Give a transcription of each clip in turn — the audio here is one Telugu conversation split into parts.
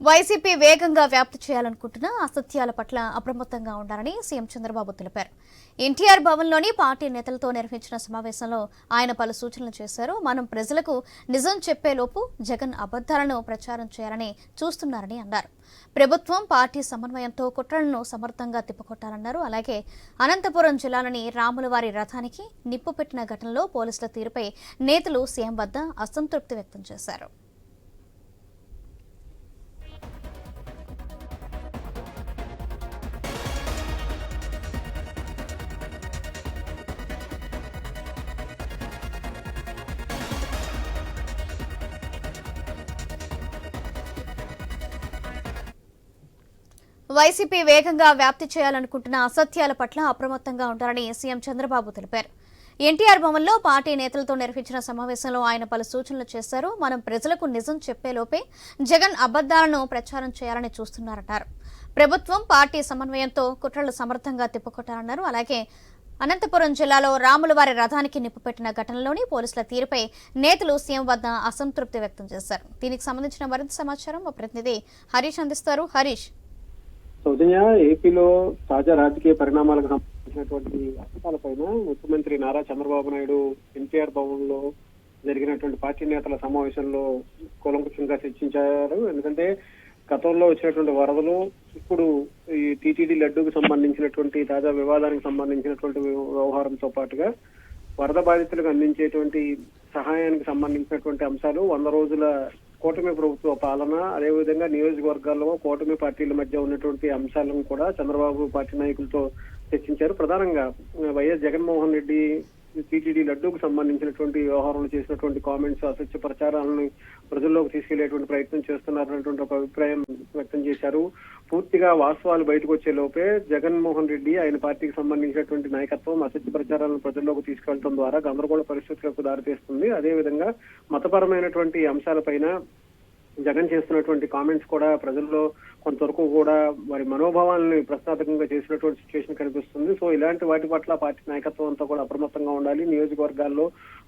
వైసీపీ వేగంగా వ్యాప్తి చేయాలనుకుంటున్న అసత్యాల పట్ల అప్రమత్తంగా ఉండాలని సీఎం చంద్రబాబు తెలిపారు. ఎన్టీఆర్ భవన్లోని పార్టీ నేతలతో నిర్వహించిన సమావేశంలో ఆయన పలు సూచనలు చేశారు. మనం ప్రజలకు నిజం చెప్పేలోపు జగన్ అబద్దాలను ప్రచారం చేయాలని చూస్తున్నారని అన్నారు. ప్రభుత్వం పార్టీ సమన్వయంతో కుట్రలను సమర్థంగా తిప్పకొట్టాలన్నారు. అలాగే అనంతపురం జిల్లాలోని రాములవారి రథానికి నిప్పు పెట్టిన ఘటనలో పోలీసుల తీరుపై నేతలు సీఎం వద్ద అసంతృప్తి వ్యక్తం చేశారు. వైసీపీ వేగంగా వ్యాప్తి చేయాలనుకుంటున్న అసత్యాల పట్ల అప్రమత్తంగా ఉంటారని సీఎం చంద్రబాబు తెలిపారు. ఎన్టీఆర్ భవన్లో పార్టీ నేతలతో నిర్వహించిన సమావేశంలో ఆయన పలు సూచనలు చేశారు. మనం ప్రజలకు నిజం చెప్పేలోపే జగన్ అబద్దాలను ప్రచారం చేయాలని చూస్తున్నారన్నారు ప్రభుత్వం పార్టీ సమన్వయంతో కుట్రలు సమర్థంగా తిప్పుకొట్టారన్నారు. అలాగే అనంతపురం జిల్లాలో రాములవారి రథానికి నిప్పుపెట్టిన ఘటనలోని పోలీసుల తీరుపై నేతలు సీఎం వద్ద అసంతృప్తి వ్యక్తం చేశారు. దీనికి సంబంధించిన మరింత సమాచారం మా ప్రతినిధి హరీష్ అందిస్తారు. హరీష్ సౌజన్య ఏపీలో తాజా రాజకీయ పరిణామాలకు సంబంధించినటువంటి అంశాలపైన ముఖ్యమంత్రి నారా చంద్రబాబు నాయుడు ఎన్టీఆర్ భవన్లో జరిగినటువంటి పార్టీ నేతల సమావేశంలో కూలంకుషంగా చర్చించారు. ఎందుకంటే గతంలో వచ్చినటువంటి వరదలు ఇప్పుడు ఈ టీటీడీ లడ్డూకు సంబంధించినటువంటి తాజా వివాదానికి సంబంధించినటువంటి వ్యవహారంతో పాటుగా వరద బాధితులకు అందించేటువంటి సహాయానికి సంబంధించినటువంటి అంశాలు వంద రోజుల కూటమి ప్రభుత్వ పాలన అదేవిధంగా నియోజకవర్గాల్లో కూటమి పార్టీల మధ్య ఉన్నటువంటి అంశాలను కూడా చంద్రబాబు పార్టీ నాయకులతో చర్చించారు. ప్రధానంగా వైఎస్ జగన్మోహన్ రెడ్డి టీటీడీ లడ్డూకు సంబంధించినటువంటి వ్యవహారంలో చేసినటువంటి కామెంట్స్ అసత్య ప్రచారాలను ప్రజల్లోకి తీసుకెళ్ళేటువంటి ప్రయత్నం చేస్తున్నారన్నటువంటి ఒక అభిప్రాయం వ్యక్తం చేశారు. పూర్తిగా వాస్తవాలు బయటకు వచ్చే లోపే జగన్మోహన్ రెడ్డి ఆయన పార్టీకి సంబంధించినటువంటి నాయకత్వం అసత్య ప్రచారాలను ప్రజల్లోకి తీసుకెళ్ళడం ద్వారా గందరగోళ పరిస్థితులకు దారితీస్తుంది. అదేవిధంగా మతపరమైనటువంటి అంశాలపైన జగన్ చేస్తున్నటువంటి కామెంట్స్ కూడా ప్రజల్లో కొంతవరకు కూడా వారి మనోభావాలను ప్రశ్నార్థకంగా చేసినటువంటి సిచ్యువేషన్ కనిపిస్తుంది. సో ఇలాంటి వాటి పట్ల పార్టీ నాయకత్వం అంతా కూడా అప్రమత్తంగా ఉండాలి. నియోజకవర్గాల్లో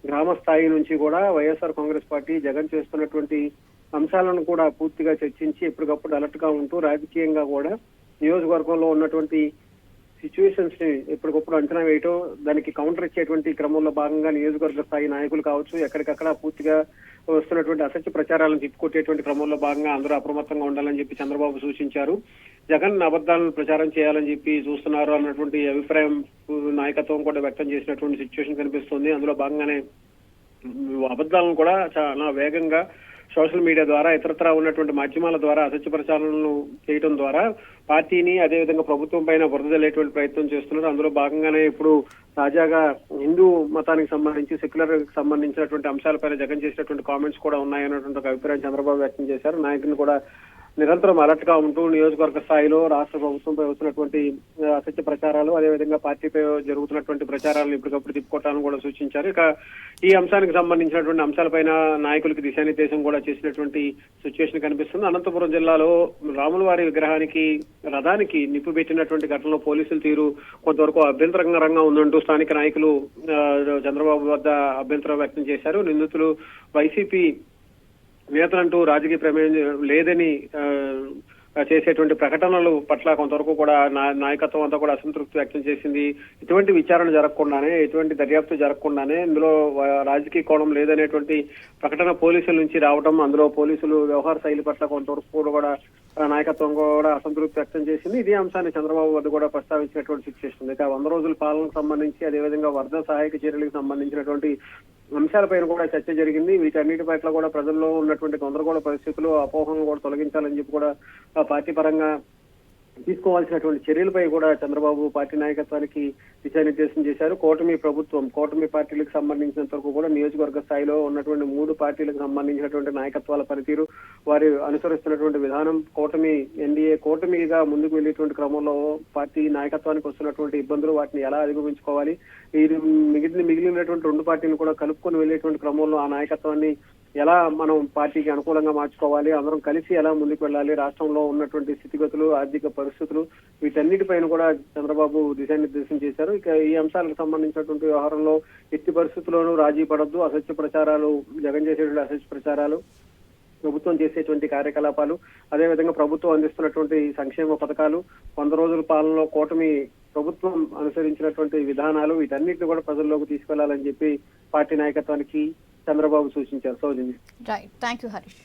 గ్రామ స్థాయి నుంచి కూడా వైఎస్ఆర్ కాంగ్రెస్ పార్టీ జగన్ చేస్తున్నటువంటి అంశాలను కూడా పూర్తిగా చర్చించి ఎప్పటికప్పుడు అలర్ట్గా ఉంటూ రాజకీయంగా కూడా నియోజకవర్గంలో ఉన్నటువంటి సిచ్యువేషన్స్ని ఎప్పటికప్పుడు అంచనా వేయటం దానికి కౌంటర్ ఇచ్చేటువంటి క్రమంలో భాగంగా నియోజకవర్గ స్థాయి నాయకులు కావచ్చు ఎక్కడికక్కడ పూర్తిగా వస్తున్నటువంటి అసత్య ప్రచారాలను తిప్పుకొట్టేటువంటి క్రమంలో భాగంగా అందరూ అప్రమత్తంగా ఉండాలని చెప్పి చంద్రబాబు సూచించారు. జగన్ అబద్ధాలను ప్రచారం చేయాలని చెప్పి చూస్తున్నారు అన్నటువంటి అభిప్రాయం నాయకత్వం కూడా వ్యక్తం చేసినటువంటి సిచ్యువేషన్ కనిపిస్తుంది. అందులో భాగంగానే అబద్ధాలను కూడా చాలా వేగంగా సోషల్ మీడియా ద్వారా ఇతరత్రా ఉన్నటువంటి మాధ్యమాల ద్వారా అసత్య ప్రచారాలను చేయడం ద్వారా పార్టీని అదేవిధంగా ప్రభుత్వం పైన బురద ప్రయత్నం చేస్తున్నారు. అందులో భాగంగానే ఇప్పుడు తాజాగా హిందూ మతానికి సంబంధించి సెక్యులర్కి సంబంధించినటువంటి అంశాలపైన జగన్ చేసినటువంటి కామెంట్స్ కూడా ఉన్నాయన్నటువంటి ఒక అభిప్రాయం చంద్రబాబు వ్యక్తం చేశారు. నాయకుని కూడా నిరంతరం అలర్ట్గా ఉంటూ నియోజకవర్గ స్థాయిలో రాష్ట్ర ప్రభుత్వంపై వస్తున్నటువంటి అసత్య ప్రచారాలు అదేవిధంగా పార్టీపై జరుగుతున్నటువంటి ప్రచారాలను ఇప్పటికప్పుడు తిప్పుకోవటాలను కూడా సూచించారు. ఇక ఈ అంశానికి సంబంధించినటువంటి అంశాలపైన నాయకులకి దిశానిర్దేశం కూడా చేసినటువంటి సిచ్యువేషన్ కనిపిస్తుంది. అనంతపురం జిల్లాలో రాములవారి విగ్రహానికి రథానికి నిప్పు పెట్టినటువంటి ఘటనలో పోలీసుల తీరు కొంతవరకు అభ్యంతరంగా ఉందంటూ స్థానిక నాయకులు చంద్రబాబు వద్ద అభ్యంతరం వ్యక్తం చేశారు. నిందితులు వైసీపీ నేతలంటూ రాజకీయ ప్రమేయం లేదని చేసేటువంటి ప్రకటనలు పట్ల కొంతవరకు కూడా నా- నాయకత్వం అంతా కూడా అసంతృప్తి వ్యక్తం చేసింది. ఇటువంటి విచారణ జరగకుండానే ఎటువంటి దర్యాప్తు జరగకుండానే ఇందులో రాజకీయ కోణం లేదనేటువంటి ప్రకటన పోలీసుల నుంచి రావడం అందులో పోలీసులు వ్యవహార శైలి పట్ల కొంతవరకు కూడా నాయకత్వం కూడా అసంతృప్తి వ్యక్తం చేసింది. ఇదే అంశాన్ని చంద్రబాబు వద్ద కూడా ప్రస్తావించినటువంటి సిచ్యువేషన్ అయితే ఆ వంద రోజుల పాలనకు సంబంధించి అదేవిధంగా వరద సహాయక చర్యలకు సంబంధించినటువంటి అంశాలపైన కూడా చర్చ జరిగింది. వీటన్నిటి పట్ల కూడా ప్రజల్లో ఉన్నటువంటి గందరగోళ పరిస్థితులు అపోహలను కూడా తొలగించాలని చెప్పి కూడా పార్టీ పరంగా తీసుకోవాల్సినటువంటి చర్యలపై కూడా చంద్రబాబు పార్టీ నాయకత్వానికి దిశానిర్దేశం చేశారు. కూటమి ప్రభుత్వం కూటమి పార్టీలకు సంబంధించినంత వరకు కూడా నియోజకవర్గ స్థాయిలో ఉన్నటువంటి మూడు పార్టీలకు సంబంధించినటువంటి నాయకత్వాల పనితీరు వారి అనుసరిస్తున్నటువంటి విధానం కూటమి ఎన్డీఏ కూటమిగా ముందుకు వెళ్ళేటువంటి క్రమంలో పార్టీ నాయకత్వానికి వస్తున్నటువంటి ఇబ్బందులు వాటిని ఎలా అధిగమించుకోవాలి? ఇది మిగిలిన మిగిలినటువంటి రెండు పార్టీలు కూడా కలుపుకొని వెళ్ళేటువంటి క్రమంలో ఆ నాయకత్వాన్ని ఎలా మనం పార్టీకి అనుకూలంగా మార్చుకోవాలి అందరం కలిసి ఎలా ముందుకు వెళ్ళాలి రాష్ట్రంలో ఉన్నటువంటి స్థితిగతులు ఆర్థిక పరిస్థితులు వీటన్నిటిపైన కూడా చంద్రబాబు దిశానిర్దేశం చేశారు. ఇక ఈ అంశాలకు సంబంధించినటువంటి వ్యవహారంలో ఎట్టి పరిస్థితుల్లోనూ రాజీ పడద్దు. అసత్య ప్రచారాలు జగన్ చేసేటువంటి అసత్య ప్రచారాలు ప్రభుత్వం చేసేటువంటి కార్యకలాపాలు అదేవిధంగా ప్రభుత్వం అందిస్తున్నటువంటి సంక్షేమ పథకాలు వంద రోజుల పాలనలో కూటమి ప్రభుత్వం అనుసరించినటువంటి విధానాలు వీటన్నిటిని కూడా ప్రజల్లోకి తీసుకెళ్ళాలని చెప్పి పార్టీ నాయకత్వానికి చంద్రబాబు సూచించారు. సౌజన్య. Right thank you Harish